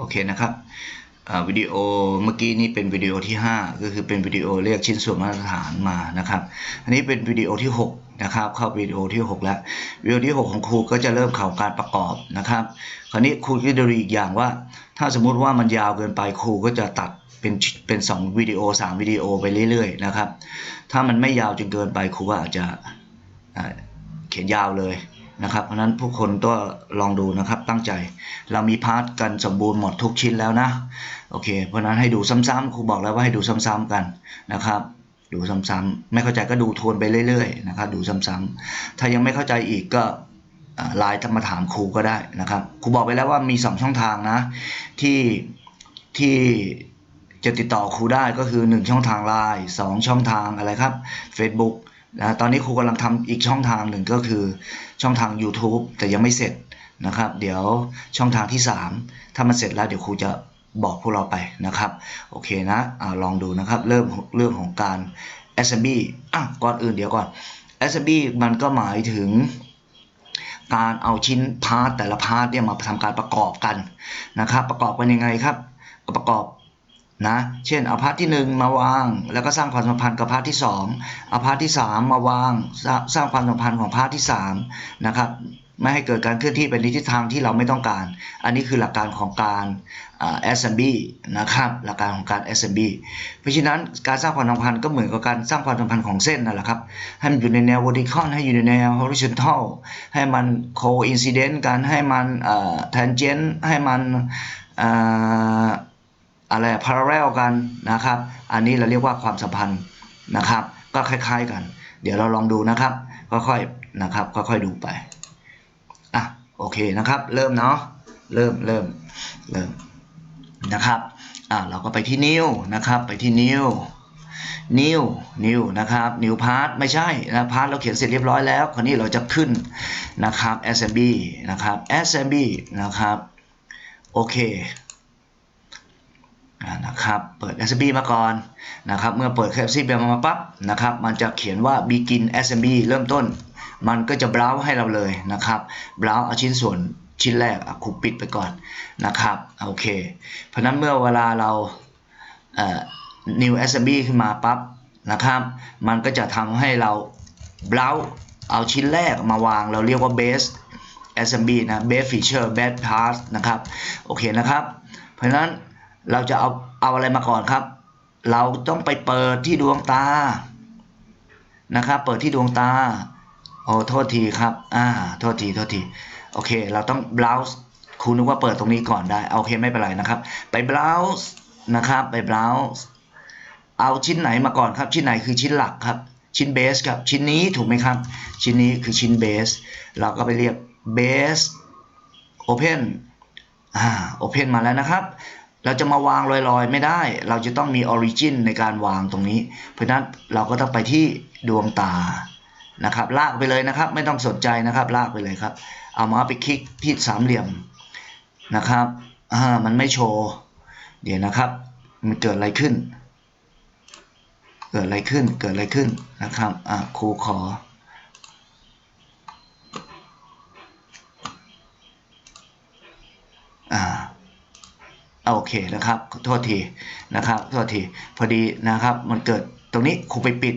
โอเคนะครับวิดีโอเมื่อกี้นี้เป็นวิดีโอที่ 5 ก็คือเป็นวิดีโอเรียกชิ้นส่วนมาตรฐานมานะครับ อันนี้เป็นวิดีโอที่ 6 นะครับ เข้าวิดีโอที่ 6 แล้ววิดีโอที่ 6 ของครูก็จะเริ่มเข่าการประกอบนะครับ คราวนี้ครูก็จะดูอีกอย่างว่า ถ้าสมมุติว่ามันยาวเกินไปครูก็จะตัดเป็นเป็น2วิดีโอ3วิดีโอไปเรื่อยๆนะครับ ถ้ามันไม่ยาวจนเกินไปครูก็อาจจะเขียนยาวเลย นะครับ เพราะนั้นผู้คนก็ลองดูนะครับตั้งใจ เรามีพาร์ทกันสมบูรณ์หมดทุกชิ้นแล้วนะ โอเค เพราะนั้นให้ดูซ้ำๆครูบอกแล้วว่าให้ดูซ้ำๆกันนะครับดูซ้ำๆไม่เข้าใจก็ดูทวนไปเรื่อยๆนะครับดูซ้ำๆถ้ายังไม่เข้าใจอีกก็ไลน์มาถามครูก็ได้นะครับครูบอกไปแล้วว่ามี 2 ช่องทางนะที่ที่จะติดต่อครูได้ก็คือ 1 ช่องทางไลน์2ช่องทางอะไรครับ Facebook นะตอนนี้ครูกำลังทำอีกช่องทางหนึ่งก็คือช่องทาง YouTube แต่ยังไม่เสร็จนะครับ เดี๋ยวช่องทางที่ 3 ถ้ามันเสร็จแล้วเดี๋ยวครูจะบอกพวกเราไปนะครับ โอเคนะอลองดูนะครับ เริ่มเรื่องของการ SMB อะก่อนอื่นเดี๋ยวก่อน SMB มันก็หมายถึงการเอาชิ้นพาร์ทแต่ละพาร์ทเนี่ยมาทำการประกอบกันนะครับ ประกอบกันยังไงครับ ก็ประกอบ นะ เช่นเอาพาร์ทที่ 1 มาวาง แล้วก็สร้างความสัมพันธ์กับพาร์ทที่ 2 เอาพาร์ทที่ 3 มาวางสร้างสร้างความสัมพันธ์ของพาร์ทที่ 3 นะครับไม่ให้เกิดการเคลื่อนที่ไปในทิศทางที่เราไม่ต้องการ อันนี้คือหลักการของการอ่า assembly นะครับ หลักการของการ SMB เพราะฉะนั้นการสร้างความสัมพันธ์ก็เหมือนกับการสร้างความสัมพันธ์ของเส้นนั่นแหละครับ ให้มันอยู่ในแนว vertical ให้อยู่ในแนว horizontal ให้มัน coincident กัน ให้มัน tangent ให้มัน อะไร parallel กันนะครับ อันนี้เราเรียกว่าความสัมพันธ์นะครับ ก็คล้าย ๆกัน เดี๋ยวเราลองดูนะครับค่อยๆนะครับค่อยๆดูไปอะโอเคนะครับ เริ่มเนาะเริ่มเริ่มเริ่มนะครับอะเราก็ไปที่ new นะครับไปที่ new new new นะครับ new part ไม่ใช่นะ part เราเขียนเสร็จเรียบร้อยแล้ว คราวนี้เราจะขึ้นนะครับ SMB นะครับ SMB นะครับโอเค นะครับเปิด SMB มาก่อนนะครับเมื่อเปิด assembly มาปั๊บนะครับมันจะเขียนว่า begin SMB เริ่มต้น มันก็จะ browse ให้เราเลยนะครับ browse เอาชิ้นส่วนชิ้นแรกอะครูปิดไปก่อนนะครับโอเค เพราะนั้นเมื่อเวลาเราเอ่อ new SMB ขึ้นมาปั๊บนะครับมันก็จะทำให้เรา browse เอาชิ้นแรกมาวางเราเรียกว่า base SMB นะ base feature base part นะครับโอเคนะครับ เพราะนั้นเราจะเอา เอาอะไรมาก่อนครับ เราต้องไปเปิดที่ดวงตานะครับ เปิดที่ดวงตาโอ้โทษทีครับอ่าโทษทีโทษทีโอเค เราต้อง browse ครูนึกว่าเปิดตรงนี้ก่อนได้โอเคไม่เป็นไรนะครับ ไป browse นะครับไป browse เอาชิ้นไหนมาก่อนครับ ชิ้นไหนคือชิ้นหลักครับ ชิ้นเบสครับชิ้นนี้ถูกไหมครับ ชิ้นนี้คือชิ้นเบสเราก็ไปเรียก base open อ่า open มาแล้วนะครับ เราจะมาวางลอยๆ ไม่ได้ เราจะต้องมี origin ในการวางตรงนี้ เพราะฉะนั้นเราก็ต้องไปที่ดวงตานะครับ ลากไปเลยนะครับ ไม่ต้องสนใจนะครับ ลากไปเลยครับ เอามาไปคลิกที่สามเหลี่ยมนะครับอ่ามันไม่โชว์เดี๋ยวนะครับ มันเกิดอะไรขึ้น เกิดอะไรขึ้นเกิดอะไรขึ้นนะครับอ่าครูขออ่า โอเคนะครับโทษทีนะครับโทษทีพอดีนะครับ มันเกิดตรงนี้ครูไปปิด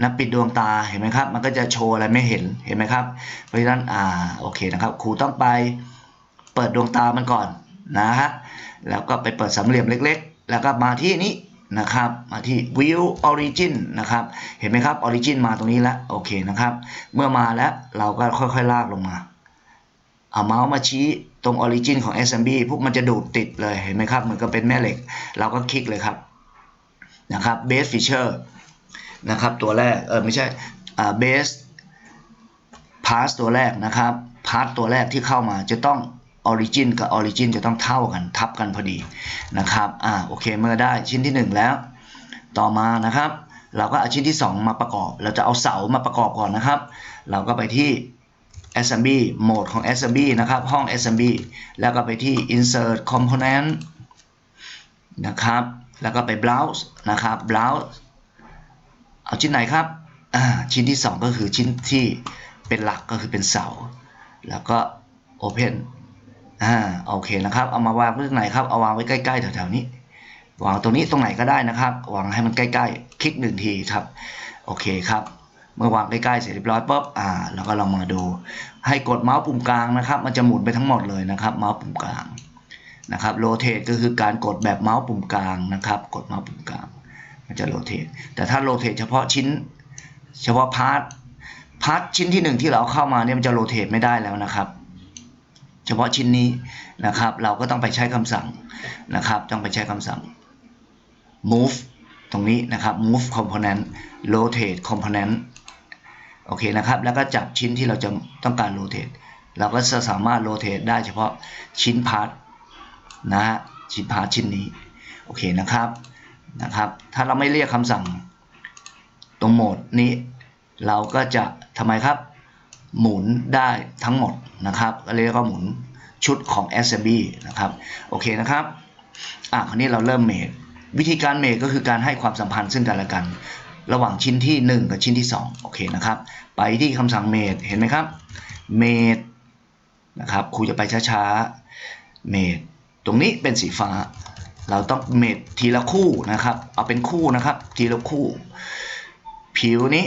นะปิดดวงตาเห็นไหมครับ มันก็จะโชว์อะไรไม่เห็นเห็นไหมครับ เพราะฉะนั้นอ่าโอเคนะครับครูต้องไปเปิดดวงตามันก่อนนะฮะแล้วก็ไปเปิดสามเหลี่ยมเล็ก ๆ แล้วก็มาที่นี้นะครับมาที่ view origin นะครับเห็นไหมครับ origin มาตรงนี้แล้วโอเคนะครับ เมื่อมาแล้วเราก็ค่อยๆลากลงมา เอาเมาส์มาชี้ตรง origin ของ SMB พวกมันจะดูดติดเลยเห็นไหมครับเหมือนกับเป็นแม่เหล็ก เราก็คลิกเลยครับนะครับ base feature นะครับตัวแรกเออไม่ใช่อ่า base pass ตัวแรกนะครับ pass ตัวแรกที่เข้ามาจะต้อง origin กับ origin จะต้องเท่ากันทับกันพอดีนะครับอ่าโอเคเมื่อได้ชิ้นที่ 1 แล้ว ต่อมานะครับ เราก็เอาชิ้นที่ 2 มาประกอบ เราจะเอาเสามาประกอบก่อนนะครับ เราก็ไปที่ assembly โหมดของ assembly นะครับ ห้อง assembly แล้วก็ไปที่ insert component นะครับ แล้วก็ไป browse นะครับ browse เอาชิ้นไหนครับ ชิ้นที่ 2 ก็คือชิ้นที่เป็นหลักก็คือเป็นเสา แล้วก็ open อ่าโอเคนะครับ เอามาวางไว้ตรงไหนครับ เอาวางไว้ใกล้ๆแถวๆนี้ วางตรงนี้ตรงไหนก็ได้นะครับ วางให้มันใกล้ๆ คลิกหนึ่งทีครับ โอเคครับ เมื่อวางใกล้ๆเสร็จเรียบร้อยปุ๊บอ่าแล้วก็ลองมาดู ให้กดเมาส์ปุ่มกลางนะครับ มันจะหมุนไปทั้งหมดเลยนะครับ เมาส์ปุ่มกลางนะครับโรเตก็คือการกดแบบเมาส์ปุ่มกลางนะครับ กดเมาส์ปุ่มกลาง มันจะโรเตแต่ถ้าโรเตเฉพาะชิ้น เฉพาะพาร์ทพาร์ทชิ้นที่หนึ่งที่เราเข้ามาเนี่ยมันจะโรเตไม่ได้แล้วนะครับ เฉพาะชิ้นนี้นะครับ เราก็ต้องไปใช้คำสั่งนะครับ ต้องไปใช้คำสั่ง move ตรงนี้นะครับ move component rotate component โอเคนะครับ แล้วก็จับชิ้นที่เราจะต้องการ rotate เราก็จะสามารถ rotate ได้เฉพาะชิ้นพาร์ทนะฮะชิ้นพาร์ทชิ้นนี้ โอเคนะครับนะครับ ถ้าเราไม่เรียกคำสั่งตรงโหมดนี้ เราก็จะทำไมครับ หมุนได้ทั้งหมดนะครับก็เรียกว่าหมุนชุดของ SMB นะครับ โอเคนะครับ อะ คราวนี้เราเริ่มเมดวิธีการเมดก็คือการให้ความสัมพันธ์ซึ่งกันและกัน ระหว่างชิ้นที่ 1 กับชิ้นที่ 2 โอเคนะครับ ไปที่คำสั่งเมดเห็นไหมครับเมดนะครับครูจะไปช้าๆเมดตรงนี้เป็นสีฟ้า เราต้องเมดทีละคู่นะครับ เอาเป็นคู่นะครับ ทีละคู่ ผิวนี้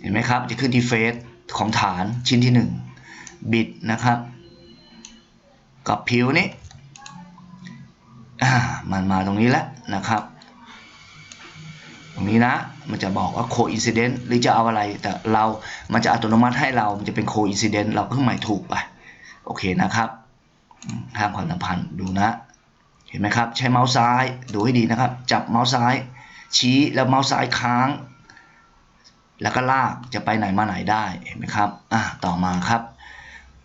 เห็นไหมครับ จะขึ้นที่เฟสของฐานชิ้นที่ 1 บิดนะครับ กับผิวนี้มันมาตรงนี้แล้วนะครับ ตรงนี้นะ มันจะบอกว่า coincident หรือจะเอาอะไร แต่เรา มันจะอัตโนมัติให้เรา มันจะเป็น coincident เราเพิ่งหมายถูกไป โอเคนะครับห้ามความสัมพันธ์ดูนะ เห็นไหมครับ ใช้เมาส์ซ้าย ดูให้ดีนะครับ จับเมาส์ซ้าย ชี้แล้วเมาส์ซ้ายค้าง แล้วก็ลาก จะไปไหนมาไหนได้ เห็นไหมครับ อ่าต่อมาครับ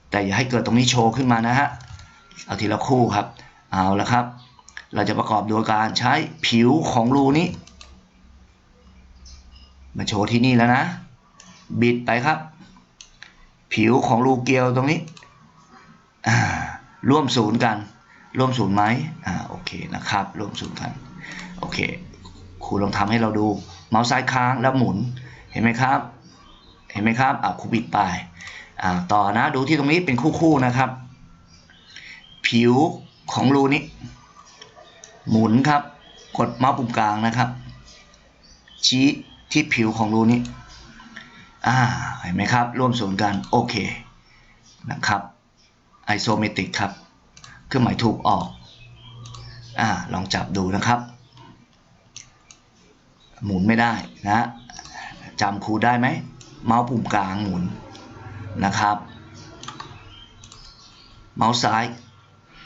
แต่อย่าให้เกิดตรงนี้โชว์ขึ้นมานะฮะ เอาทีละคู่ครับ เอาละครับ เราจะประกอบโดยการใช้ผิวของรูนี้ มาโชว์ที่นี่แล้วนะ บิดไปครับ ผิวของรูเกลียวตรงนี้ร่วมศูนย์กัน ร่วมศูนย์ไหมอ่าโอเคนะครับ ร่วมศูนย์กัน โอเคครูลองทำให้เราดู เมาส์ซ้ายค้างแล้วหมุนเห็นไหมครับ เห็นไหมครับอ่าครูบิดไปอ่าต่อนะดูที่ตรงนี้เป็นคู่ๆนะครับ ผิวของรูนี้ หมุนครับ กดเมาส์ปุ่มกลางนะครับ ชี้ ที่ผิวของรูนี้ อ่า เห็นไหมครับ ร่วมศูนย์กัน โอเค นะครับ ไอโซเมตริกครับ เครื่องหมายถูกออก อ่า ลองจับดูนะครับ หมุนไม่ได้นะจำครูได้ไหม เมาส์ปุ่มกลางหมุนนะครับ เมาส์ซ้าย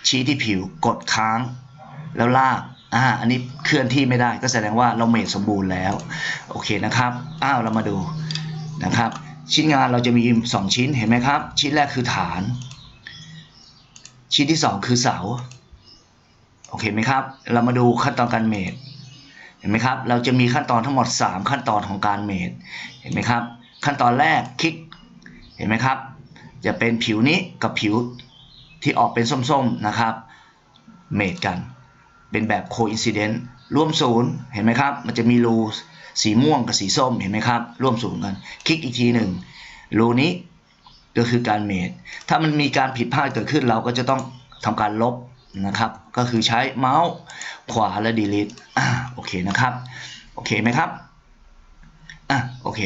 ชี้ที่ผิว กดค้าง แล้วลาก อ่าอันนี้เคลื่อนที่ไม่ได้ก็แสดงว่าเราเมทสมบูรณ์แล้วโอเคนะครับอ้าวเรามาดูนะครับ ชิ้นงานเราจะมี 2 ชิ้นเห็นไหมครับ ชิ้นแรกคือฐาน ชิ้นที่ 2 คือเสาโอเคไหมครับ เรามาดูขั้นตอนการเมทเห็นไหมครับ เราจะมีขั้นตอนทั้งหมด 3 ขั้นตอนของการเมทเห็นไหมครับ ขั้นตอนแรกคลิกเห็นไหมครับ จะเป็นผิวนี้กับผิวที่ออกเป็นส้มๆนะครับ เมทกัน เป็นแบบ coincident ร่วมศูนย์เห็นไหมครับ มันจะมีรูสีม่วงกับสีส้มเห็นไหมครับ ร่วมศูนย์กัน คลิกอีกทีหนึ่งรูนี้ก็คือการเมทถ้ามันมีการผิดพลาดเกิดขึ้นเราก็จะต้องทำการลบนะครับ ก็คือใช้เมาส์ขวาและ delete อ่าโอเคนะครับ โอเคไหมครับอะโอเค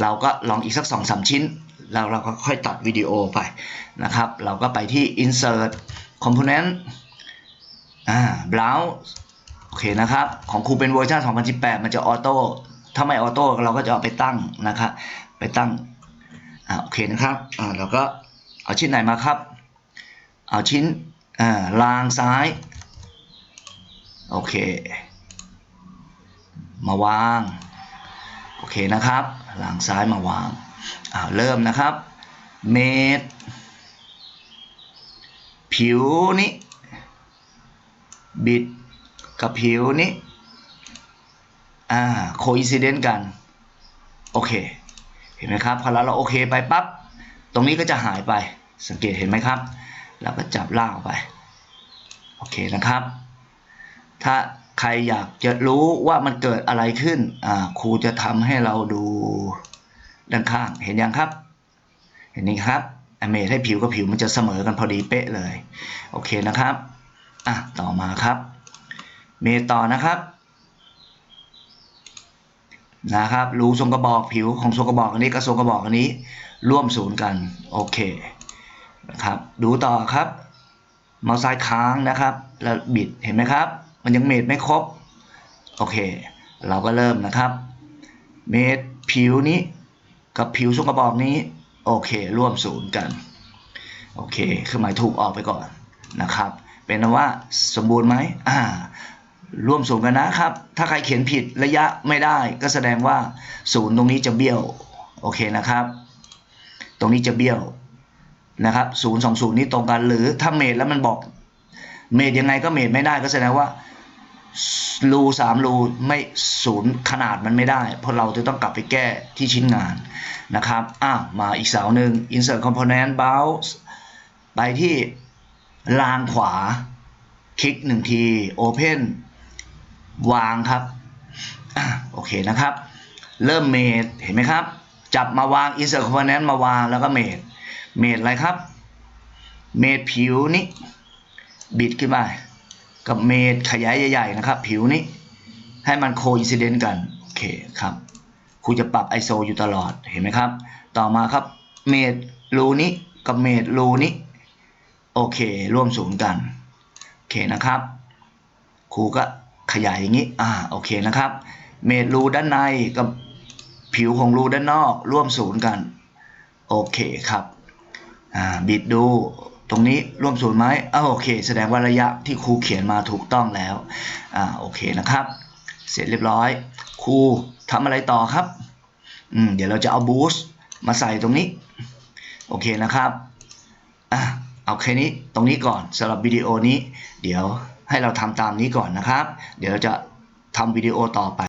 เราก็ลองอีกสักสองสามชิ้นแล้วเราก็ค่อยตัดวิดีโอไปนะครับ เราก็ไปที่ insert component อ่า browse โอเคนะครับ ของครูเป็นเวอร์ชัน2018 มันจะออโต้ ถ้าไม่ออโต้เราก็จะเอาไปตั้งนะครับ ไปตั้ง อ่า โอเคนะครับ อ่า เราก็เอาชิ้นไหนมาครับ เอาชิ้น อ่าลางซ้าย โอเค มาวาง โอเคนะครับหลังซ้ายมาวาง อ่า เริ่มนะครับ เมตรผิวนี้ บิดกับผิวนี้อ่าโคอิซิเดนต์กัน โอเค เห็นไหมครับ พอเราโอเคไปปั๊บตรงนี้ก็จะหายไปสังเกตเห็นไหมครับแล้วก็จับล่างไป โอเคนะครับ ถ้าใครอยากจะรู้ว่ามันเกิดอะไรขึ้นอ่าครูจะทำให้เราดูด้านข้างเห็นยังครับ เห็นนี้ครับเมทให้ผิวกับผิวมันจะเสมอกันพอดีเป๊ะเลย โอเคนะครับ อะต่อมาครับ เมทต่อนะครับนะครับรูทรงกระบอกผิวของทรงกระบอกอันนี้กับทรงกระบอกอันนี้ ร่วมศูนย์กันโอเคนะครับดูต่อครับเมาส์ซ้ายค้างนะครับ แล้วบิดเห็นไหมครับ มันยังเมทไม่ครบโอเค เราก็เริ่มนะครับ เมตรผิวนี้กับผิวทรงกระบอกนี้โอเค ร่วมศูนย์กันโอเคเครื่องหมายถูกออกไปก่อนนะครับ เป็นว่าสมบูรณ์ไหมอ่าร่วมศูนย์กันนะครับ ถ้าใครเขียนผิดระยะไม่ได้ ก็แสดงว่าศูนย์ตรงนี้จะเบี้ยว โอเคนะครับ ตรงนี้จะเบี้ยวนะครับศูนย์สองศูนย์นี่ตรงกันหรือถ้าเมตรแล้วมันบอกเมตรยังไงก็เมตรไม่ได้ ก็แสดงว่ารูสามรูไม่ศูนย์ขนาดมันไม่ได้เพราะเราจะต้องกลับไปแก้ที่ชิ้นงานนะครับอ้าวมาอีกเสาหนึ่ง insert component bounce ไปที่ ลางขวา คลิกหนึ่งที open วางครับอโอเคนะครับ เริ่มเมดเห็นไหมครับ จับมาวาง insert component มาวางแล้วก็เมดเมดอะไรครับ เมดผิวนี้ บิดขึ้นมา กับเมดขยายใหญ่ ๆ นะครับ ผิวนี้ ให้มันโคอินซิเดนต์กัน โอเคครับครูจะปรับ ISO อยู่ตลอดเห็นไหมครับ ต่อมาครับ เมดรูนี้กับเมดรูนี้ โอเค ร่วมศูนย์กัน โอเคนะครับ ครูก็ขยายอย่างนี้ อ่า โอเคนะครับ เมดรูด้านในกับผิวของรูด้านนอก ร่วมศูนย์กัน โอเคครับ อ่า บิดดู ตรงนี้ร่วมศูนย์ไหมอ่าโอเค แสดงว่าระยะที่ครูเขียนมาถูกต้องแล้ว อ่า โอเคนะครับ เสร็จเรียบร้อย ครูทำอะไรต่อครับ อืม เดี๋ยวเราจะเอาบูสต์มาใส่ตรงนี้ โอเคนะครับ อะ เอาแค่นี้ตรงนี้ก่อนสำหรับวิดีโอนี้ เดี๋ยวให้เราทำตามนี้ก่อนนะครับ เดี๋ยวเราจะทำวิดีโอต่อไป